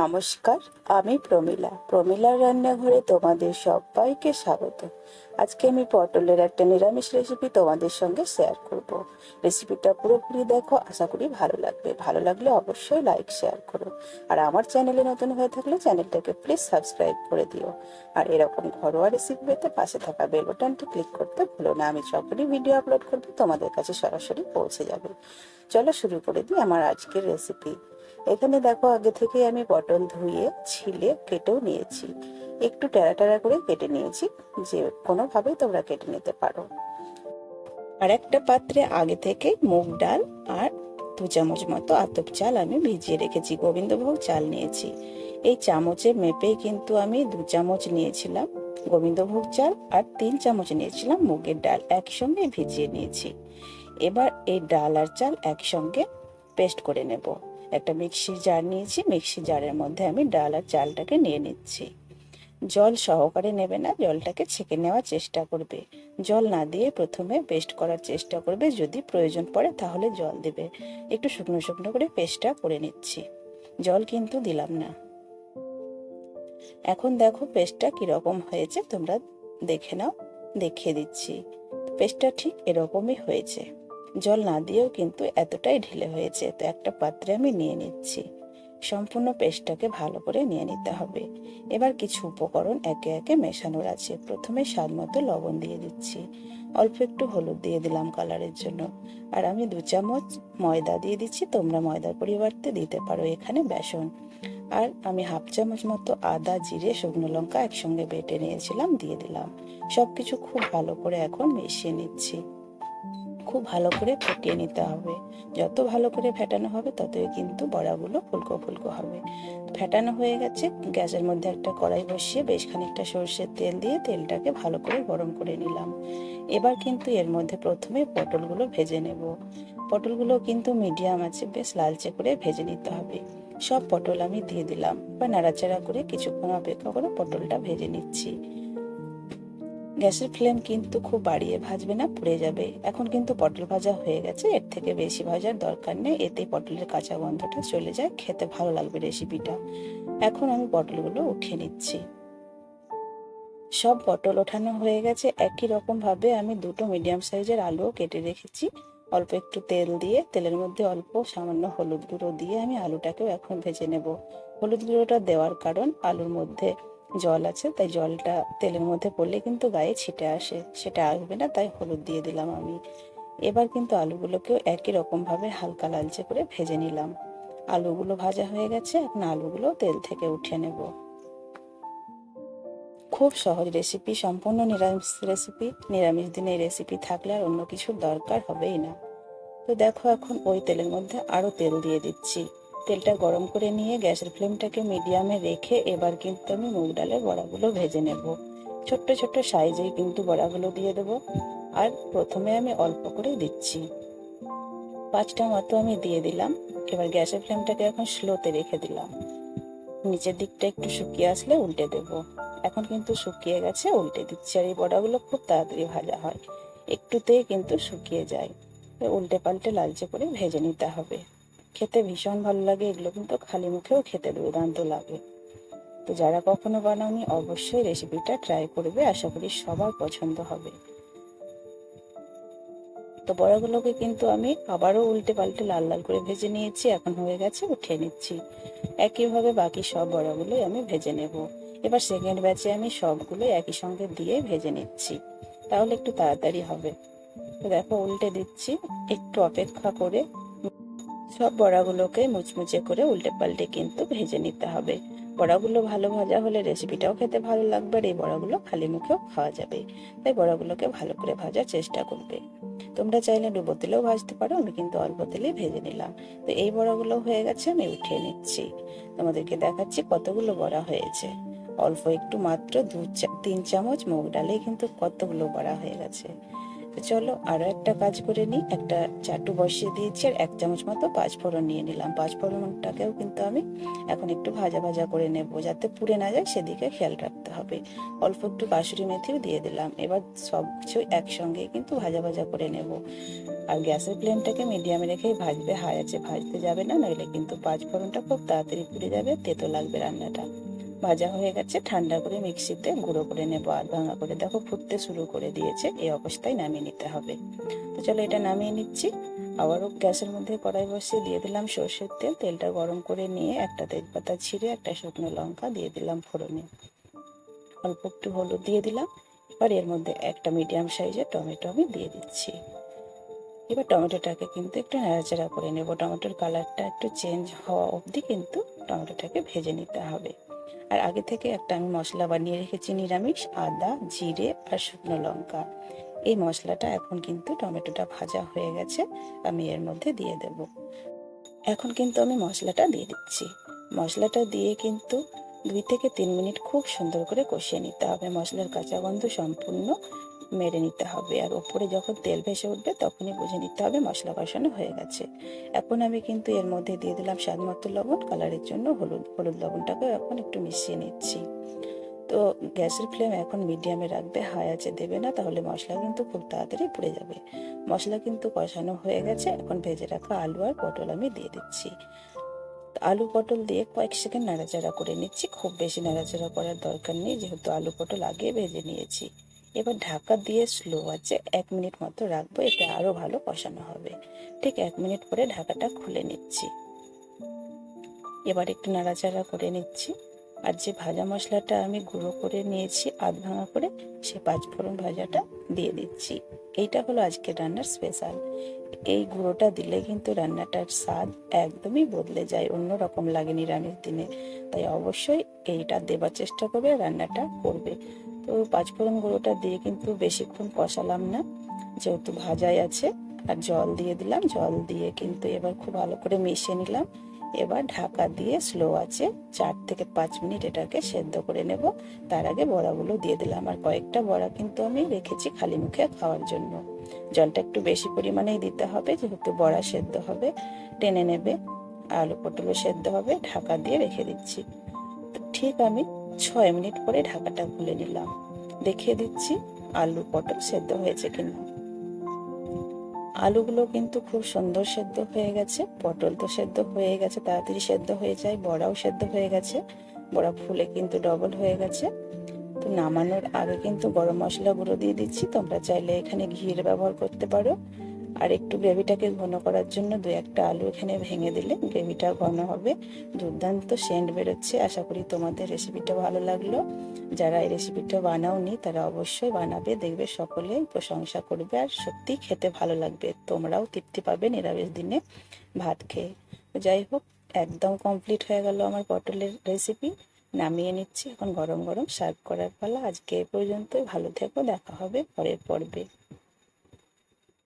নমস্কার, আমি প্রমিলা। প্রমিলার রান্নাঘরে তোমাদের সবাইকে স্বাগত। আজকে আমি পটলের একটা নিরামিষ রেসিপি তোমাদের সঙ্গে শেয়ার করব। রেসিপিটা পুরোপুরি দেখো, আশা করি ভালো লাগবে। ভালো লাগলে অবশ্যই লাইক শেয়ার করো। আর আমার চ্যানেলে নতুন হয়ে থাকলে চ্যানেলটাকে প্লিজ সাবস্ক্রাইব করে দিও। আর এরকম ঘরোয়া রেসিপি পেতে পাশে থাকা বেল বাটনটি ক্লিক করতে ভুলো না। আমি যখনই ভিডিও আপলোড করব, তোমাদের কাছে সরাসরি পৌঁছে যাবে। চলো শুরু করে দিই আমার আজকের রেসিপি এখানে দেখো, আগে থেকে আমি পটল ধুয়ে, ছিলে, কেটেও নিয়েছি। একটু টেরা টেরা করে কেটে নিয়েছি, যে কোনোভাবেই তোমরা কেটে নিতে পারো। আর একটা পাত্রে আগে থেকে মুগ ডাল আর দু চামচ মতো আতপ চাল আমি ভিজিয়ে রেখেছি, গোবিন্দভোগ চাল নিয়েছি। এই চামচে মেপেই কিন্তু আমি দু চামচ নিয়েছিলাম গোবিন্দভোগ চাল আর তিন চামচ নিয়েছিলাম মুগের ডাল, একসঙ্গে ভিজিয়ে নিয়েছি। এবার এই ডাল আর চাল একসঙ্গে পেস্ট করে নেব। একটা মিক্সি জার নিয়েছি মিক্সি জারের মধ্যে আমি ডাল আর চালটাকে নিয়ে নিচ্ছি। জল সহকারে নেবে না, জলটাকে ছেঁকে নেওয়ার চেষ্টা করবে। জল না দিয়ে প্রথমে পেস্ট করার চেষ্টা করবে, যদি প্রয়োজন পড়ে তাহলে জল দেবে। একটু শুকনো শুকনো করে পেস্টটা করে নিচ্ছি। জল কিন্তু দিলাম না। এখন দেখো পেস্টটা কীরকম হয়েছে, তোমরা দেখে নাও, দেখিয়ে দিচ্ছি। পেস্টটা ঠিক এরকমই হয়েছে। জল না দিয়েও কিন্তু এতটাই ঢিলে হয়েছে, তো একটা পাত্রে আমি নিয়ে নিচ্ছি। সম্পূর্ণ পেস্টটাকে ভালো করে নিয়ে নিতে হবে। এবার কিছু উপকরণ একে একে মেশানোর আছে। প্রথমে স্বাদ মতো লবণ দিয়ে দিচ্ছি। অল্প একটু হলুদ দিয়ে দিলাম কালারের জন্য। আর আমি দু চামচ ময়দা দিয়ে দিচ্ছি। তোমরা ময়দার পরিবর্তে দিতে পারো এখানে বেসন। আর আমি হাফ চামচ মতো আদা, জিরে, শুকনো লঙ্কা একসঙ্গে বেটে নিয়েছিলাম, দিয়ে দিলাম। সব কিছু খুব ভালো করে এখন মিশিয়ে নিচ্ছি। খুব ভালো করে ফেটিয়ে নিতে হবে। যত ভালো করে ফেটানো হবে, ততই কিন্তু বড়াগুলো ফুলকো ফুলকো হবে। ফেটানো হয়ে গেছে, গ্যাসের মধ্যে একটা কড়াই বসিয়ে বেশ খানিকটা সর্ষের তেল দিয়ে তেলটাকে ভালো করে গরম করে নিলাম। এবার কিন্তু এর মধ্যে প্রথমে পটলগুলো ভেজে নেব। পটলগুলো কিন্তু মিডিয়াম আছে, বেশ লালচে করে ভেজে নিতে হবে। সব পটল আমি দিয়ে দিলাম। বা নাড়াচাড়া করে কিছুক্ষণ অপেক্ষা করে পটলটা ভেজে নিচ্ছি। গ্যাসের ফ্লেম কিন্তু খুব বাড়িয়ে ভাজবে না, পুড়ে যাবে। এখন কিন্তু পটল ভাজা হয়ে গেছে, এর থেকে বেশি ভাজার দরকার নেই। এতে পটলের কাঁচা গন্ধটা চলে যায়, খেতে ভালো লাগবে রেসিপিটা। এখন আমি পটলগুলো উঠিয়ে নিচ্ছি। সব পটল ওঠানো হয়ে গেছে। একই রকম ভাবে আমি দুটো মিডিয়াম সাইজের আলুও কেটে রেখেছি। অল্প একটু তেল দিয়ে, তেলের মধ্যে অল্প সামান্য হলুদ গুঁড়ো দিয়ে আমি আলুটাকেও এখন ভেজে নেব। হলুদ গুঁড়োটা দেওয়ার কারণ, আলুর মধ্যে জল আছে, তাই জলটা তেলের মধ্যে পড়লে কিন্তু গায়ে ছিটে আসে। সেটা আসবে না, তাই হলুদ দিয়ে দিলাম আমি। এবার কিন্তু আলুগুলোকেও একই রকমভাবে হালকা লালচে করে ভেজে নিলাম। আলুগুলো ভাজা হয়ে গেছে, এখন আলুগুলো তেল থেকে উঠিয়ে নেব। খুব সহজ রেসিপি সম্পূর্ণ নিরামিষ রেসিপি নিরামিষ দিনে এই রেসিপি থাকলে আর অন্য কিছুর দরকার হবেই না। তো দেখো এখন ওই তেলের মধ্যে আরও তেল দিয়ে দিচ্ছি। তেলটা গরম করে নিয়ে গ্যাসের ফ্লেমটাকে মিডিয়ামে রেখে এবার কিন্তু আমি মুগ ডালের বড়াগুলো ভেজে নেব। ছোট্ট ছোট্ট সাইজেই কিন্তু বড়াগুলো দিয়ে দেব। আর প্রথমে আমি অল্প করে দিচ্ছি। পাঁচটা মতো আমি দিয়ে দিলাম। এবার গ্যাসের ফ্লেমটাকে এখন স্লোতে রেখে দিলাম। নিচের দিকটা একটু শুকিয়ে আসলে উল্টে দেব। এখন কিন্তু শুকিয়ে গেছে, উল্টে দিচ্ছি। আর এই বড়াগুলো খুব তাড়াতাড়ি ভাজা হয়। একটুতেই কিন্তু শুকিয়ে যায়। উল্টে পাল্টে লালচে করে ভেজে নিতে হবে। খেতে ভীষণ ভালো লাগে, এগুলো কিন্তু খালি মুখেও খেতে দুর্দান্ত লাগে। তো যারা কখনো বানাওনি, অবশ্যই রেসিপিটা ট্রাই করবে, আশা করি সবার পছন্দ হবে। তো বড়াগুলোকে কিন্তু আমি আবারও উল্টে পাল্টে লাল লাল করে ভেজে নিয়েছি, এখন হয়ে গেছে, উঠিয়ে নিচ্ছি। একইভাবে বাকি সব বড়াগুলোই আমি ভেজে নেব। এবার সেকেন্ড ব্যাচে আমি সবগুলো একই সঙ্গে দিয়ে ভেজে নিচ্ছি। তাহলে একটু তাড়াতাড়ি হবে। তো দেখো, উল্টে দিচ্ছি, একটু অপেক্ষা করে। সব বড়াগুলোকে মুচমুচে করে উল্টে পাল্টে কিন্তু ভেজে নিতে হবে। বড়াগুলো ভালো ভাজা হলে রেসিপিটাও খেতে ভালো লাগবে আর এই বড়াগুলো খালি মুখেও খাওয়া যাবে। তাই বড়াগুলোকে ভালো করে ভাজার চেষ্টা করবে। তোমরা চাইলে ডুবো তেলেও ভাজতে পারো, আমি কিন্তু অল্প তেলে ভেজে নিলাম। তো এই বড়াগুলো হয়ে গেছে, আমি উঠিয়ে নিচ্ছি। তোমাদেরকে দেখাচ্ছি কতগুলো বড়া হয়েছে। অল্প একটু মাত্র দু তিন চামচ মুগ ডালে কিন্তু কতগুলো বড়া হয়ে গেছে। তো চলো আরও একটা কাজ করে নিই। একটা চাটু বসিয়ে দিয়েছি আর এক চামচ মতো পাঁচফোড়ন নিয়ে নিলাম। পাঁচফোড়নটাকেও কিন্তু আমি এখন একটু ভাজা ভাজা করে নেব যাতে পুড়ে না যায়, সেদিকে খেয়াল রাখতে হবে। অল্প একটু কাসুরি মেথিও দিয়ে দিলাম। এবার সব কিছু একসঙ্গে কিন্তু ভাজা ভাজা করে নেব। আর গ্যাসের ফ্লেমটাকে মিডিয়ামে রেখেই ভাজবে। হাই আছে ভাজতে যাবে না, নইলে কিন্তু পাঁচফোড়নটা খুব তাড়াতাড়ি পুড়ে যাবে, তেতো লাগবে রান্নাটা। ভাজা হয়ে গেছে, ঠান্ডা করে মিক্সিতে গুঁড়ো করে নেব আর ভাঙা করে। দেখো ফুটতে শুরু করে দিয়েছে, এই অবস্থায় নামিয়ে নিতে হবে। তো চলো এটা নামিয়ে নিচ্ছি। আবারও গ্যাসের মধ্যে কড়াই বসিয়ে দিয়ে দিলাম সর্ষের তেল। তেলটা গরম করে নিয়ে একটা তেজপাতা ছিঁড়ে, একটা শুকনো লঙ্কা দিয়ে দিলাম ফোড়নে। অল্প একটু হলুদ দিয়ে দিলাম। এবার এর মধ্যে একটা মিডিয়াম সাইজের টমেটো আমি দিয়ে দিচ্ছি। এবার টমেটোটাকে কিন্তু একটু নাড়াচাড়া করে নেব। টমেটোর কালারটা একটু চেঞ্জ হওয়া অবধি কিন্তু টমেটোটাকে ভেজে নিতে হবে। আর আগে থেকে একটা আমি মশলা বানিয়ে রেখেছি নিরামিষ, আদা, জিরে আর শুকনো লঙ্কা। এই মশলাটা এখন কিন্তু টমেটোটা ভাজা হয়ে গেছে, আমি এর মধ্যে দিয়ে দেব। এখন কিন্তু আমি মশলাটা দিয়ে দিচ্ছি। মশলাটা দিয়ে কিন্তু দুই থেকে তিন মিনিট খুব সুন্দর করে কষিয়ে নিতে হবে। মশলার কাঁচা গন্ধ সম্পূর্ণ মেরে নিতে হবে। আর ওপরে যখন তেল ভেসে উঠবে, তখনই বুঝে নিতে হবে মশলা কষানো হয়ে গেছে। এখন আমি কিন্তু এর মধ্যে দিয়ে দিলাম স্বাদ মতো লবণ, কালারের জন্য হলুদ হলুদ লবণটাকে এখন একটু মিশিয়ে নিচ্ছি। তো গ্যাসের ফ্লেম এখন মিডিয়ামে রাখবে, হাই আছে দেবে না, তাহলে মশলা কিন্তু খুব তাড়াতাড়ি পুড়ে যাবে। মশলা কিন্তু কষানো হয়ে গেছে, এখন ভেজে রাখা আলু আর পটল আমি দিয়ে দিচ্ছি। আলু পটল দিয়ে কয়েক সেকেন্ড নাড়াচাড়া করে নিচ্ছি, খুব বেশি নাড়াচাড়া করার দরকার নেই, যেহেতু আলু পটল আগে ভেজে নিয়েছি। এবার ঢাকা দিয়ে স্লো আছে, এক মিনিট মতো রাখব, এতে আরও ভালো কষানো হবে। ঠিক এক মিনিট পরে ঢাকাটা খুলে নিচ্ছি। এবার একটু নাড়াচাড়া করে নিচ্ছি। আর যে ভাজা মশলাটা আমি গুঁড়ো করে নিয়েছি, আধ ভাঙা করে, সে পাঁচফোড়ন ভাজাটা দিয়ে দিচ্ছি। এইটা হলো আজকের রান্নার স্পেশাল এই গুঁড়োটা দিলে কিন্তু রান্নাটার স্বাদ একদমই বদলে যায় অন্য রকম লাগে নিরামিষ দিনে। তাই অবশ্যই এইটা দেবার চেষ্টা করবে রান্নাটা করবে। তো পাঁচফোড়ন গুঁড়োটা দিয়ে কিন্তু বেশিক্ষণ কষালাম না। যেহেতু ভাজাই আছে, আর জল দিয়ে দিলাম। জল দিয়ে কিন্তু এবার খুব ভালো করে মিশিয়ে নিলাম। এবার ঢাকা দিয়ে স্লো আছে, চার থেকে পাঁচ মিনিট এটাকে সেদ্ধ করে নেব। তার আগে বড়াগুলো দিয়ে দিলাম। আর কয়েকটা বড়া কিন্তু আমি রেখেছি খালি মুখে খাওয়ার জন্য। জলটা একটু বেশি পরিমাণেই দিতে হবে, যেহেতু বড়া সেদ্ধ হবে, টেনে নেবে। আলু পটলও সেদ্ধ হবে, ঢাকা দিয়ে রেখে দিচ্ছি। তো ঠিক আমি ছয় মিনিট পরে ঢাকাটা খুলে নিলাম। দেখিয়ে দিচ্ছি, আলু পটল সেদ্ধ হয়েছে কিনা। আলুগুলো কিন্তু খুব সুন্দর সেদ্ধ হয়ে গেছে। পটল তো সেদ্ধ হয়ে গেছে, তাড়াতাড়ি সেদ্ধ হয়ে যায়, বড়াও সেদ্ধ হয়ে গেছে। বড়া ফুলে কিন্তু ডবল হয়ে গেছে। তো নামানোর আগে কিন্তু গরম মশলা গুঁড়ো দিয়ে দিচ্ছি। তোমরা চাইলে এখানে ঘির ব্যবহার করতে পারো। আর একটু গ্রেভিটাকে ঘন করার জন্য দু একটা আলু এখানে ভেঙে দিলে গ্রেভিটা ঘন হবে। দুর্দান্ত সেন্ট বেরোচ্ছে। আশা করি তোমাদের রেসিপিটা ভালো লাগল। যারা এই রেসিপিটা বানাওনি, তারা অবশ্যই বানাবে, দেখবে সকলেই প্রশংসা করবে আর সত্যি খেতে ভালো লাগবে। তোমরাও তৃপ্তি পাবে নিরামিষ দিনে ভাত খেয়ে। যাই হোক, একদম কমপ্লিট হয়ে গেল আমার পটলের রেসিপি নামিয়ে নিচ্ছি। এখন গরম গরম সার্ভ করার পালা। আজকে এ পর্যন্তই। ভালো থেকো। দেখা হবে পরের পর্বে।